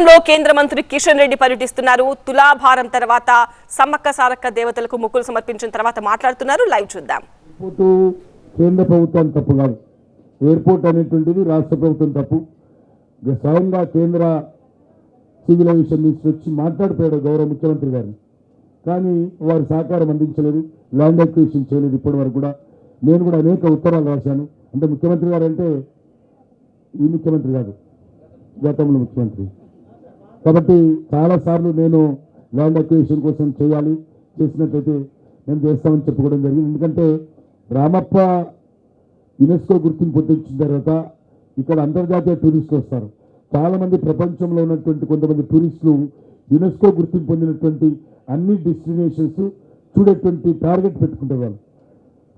రాష్ట్రంలో కేంద్ర మంత్రి కిషన్ రెడ్డి పర్యటిస్తున్నారు. తులాభారం తర్వాత సమ్మక్క సారక్క దేవతలకు మొక్కులు సమర్పించిన తర్వాత మాట్లాడుతున్నారు. లైవ్ చూద్దాం. కేంద్ర ప్రభుత్వం తప్పు కాదు. ఎయిర్పోర్ట్ అనేటువంటిది రాష్ట్ర ప్రభుత్వం తప్పు. స్వయంగా కేంద్ర సివిల్ ఏవియేషన్ మినిస్టర్ వచ్చి మాట్లాడిపోయాడు గౌరవ ముఖ్యమంత్రి గారిని కానీ వారు సహకారం అందించలేదు. ల్యాండ్ అక్విజిషన్ చేయలేదు ఇప్పటి వరకు కూడా. నేను కూడా అనేక ఉత్తరాలు రాశాను. అంటే ముఖ్యమంత్రి గారు అంటే ఈ ముఖ్యమంత్రి కాదు. గతంలో ముఖ్యమంత్రి. కాబట్టి చాలాసార్లు నేను ల్యాండ్ అక్విజిషన్ కోసం చేయాలి చేసినట్లయితే నేను చేస్తామని చెప్పుకోవడం జరిగింది. ఎందుకంటే రామప్ప యునెస్కో గుర్తింపు పొందించిన తర్వాత ఇక్కడ అంతర్జాతీయ టూరిస్టులు వస్తారు. చాలామంది ప్రపంచంలో ఉన్నటువంటి కొంతమంది టూరిస్టులు యునెస్కో గుర్తింపు పొందినటువంటి అన్ని డెస్టినేషన్స్ చూడేటువంటి టార్గెట్ పెట్టుకుంటారు వాళ్ళు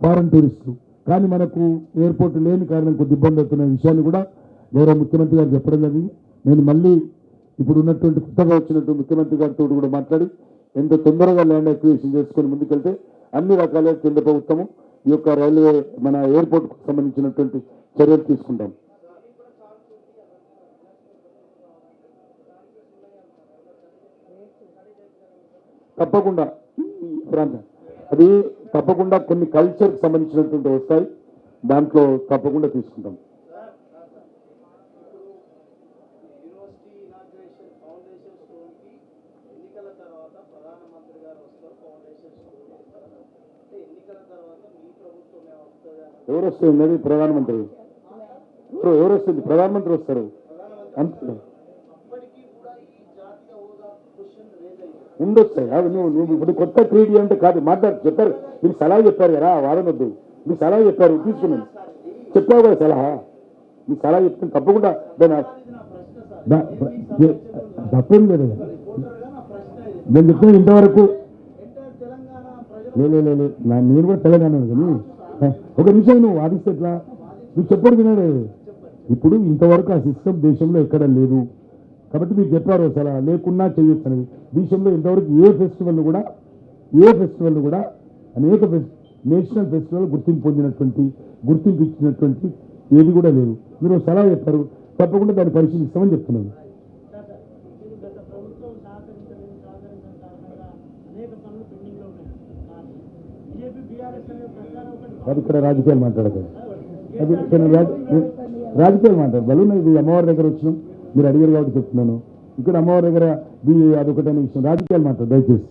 ఫారెన్ టూరిస్టులు కానీ మనకు ఎయిర్పోర్ట్ లేని కారణం కొద్ది ఇబ్బంది అవుతున్న విషయాన్ని కూడా గౌరవ ముఖ్యమంత్రి గారు చెప్పడం జరిగింది. నేను మళ్ళీ ఇప్పుడు ఉన్నటువంటి కొత్తగా వచ్చినటువంటి ముఖ్యమంత్రి గారితో కూడా మాట్లాడి ఎంత తొందరగా ల్యాండ్ అక్విజిషన్ చేసుకొని ముందుకెళ్తే అన్ని రకాల కేంద్ర ప్రభుత్వము ఈ యొక్క రైల్వే మన ఎయిర్పోర్ట్కు సంబంధించినటువంటి చర్యలు తీసుకుంటాం. తప్పకుండా. ప్రాంతం. అది తప్పకుండా కొన్ని కల్చర్కి సంబంధించినటువంటి వస్తాయి. దాంట్లో తప్పకుండా తీసుకుంటాం. ఎన్నికల తర్వాత ప్రధానమంత్రి గారు వస్తారు ఫౌండేషన్ అంటే ఎన్నికల తర్వాత మీ అని? ఎవరు వస్తుంది ప్రధానమంత్రి? ఎవరు ఎవరు వస్తుంది ప్రధానమంత్రి వస్తారు ఉండొస్తాయి అవి నువ్వు నువ్వు ఇప్పుడు కొత్త క్రీడీ అంటే కాదు మాట్లాడు. చెప్పారు. మీకు సలహా చెప్పారు కదా వాదనొద్దు మీకు సలహా చెప్పారు తీసుకున్నాను. చెప్పావు కదా సలహా. మీకు సలహా చెప్తాను. తప్పకుండా. దాని ఏ- తప్పేం లేదు. నేను చెప్తున్నా ఇంతవరకు. ఎంటైర్ తెలంగాణ నా- నేను కూడా తెలంగాణ కానీ ఒక నిమిషం నువ్వు వాదిస్తే ఎట్లా? నువ్వు చెప్పడు వినాడు. ఇప్పుడు ఇంతవరకు ఆ సిస్టమ్ దేశంలో ఎక్కడ లేదు. కాబట్టి మీరు చెప్పారు అసలు లేకున్నా చేయొచ్చు దేశంలో ఇంతవరకు ఏ ఫెస్టివల్ కూడా ఏ ఫెస్టివల్ కూడా అనేక నేషనల్ ఫెస్టివల్ గుర్తింపు పొందినటువంటి గుర్తింపు ఇచ్చినటువంటి ఏది కూడా లేదు. మీరు ఒక సలహా చెప్పారు. తప్పకుండా దాన్ని పరిశీలిస్తామని చెప్తున్నాను. అది ఇక్కడ రాజకీయాలు మాట్లాడతారు అది ఇక్కడ రాజ- రాజకీయాలు మాట్లాడు బలు ఇది అమ్మవారి దగ్గర వచ్చినాం. మీరు అడిగారు కాబట్టి చెప్తున్నాను. ఇక్కడ అమ్మవారి దగ్గర బి అదొకటనే విషయం. రాజకీయాలు మాట్లాడు దయచేసి.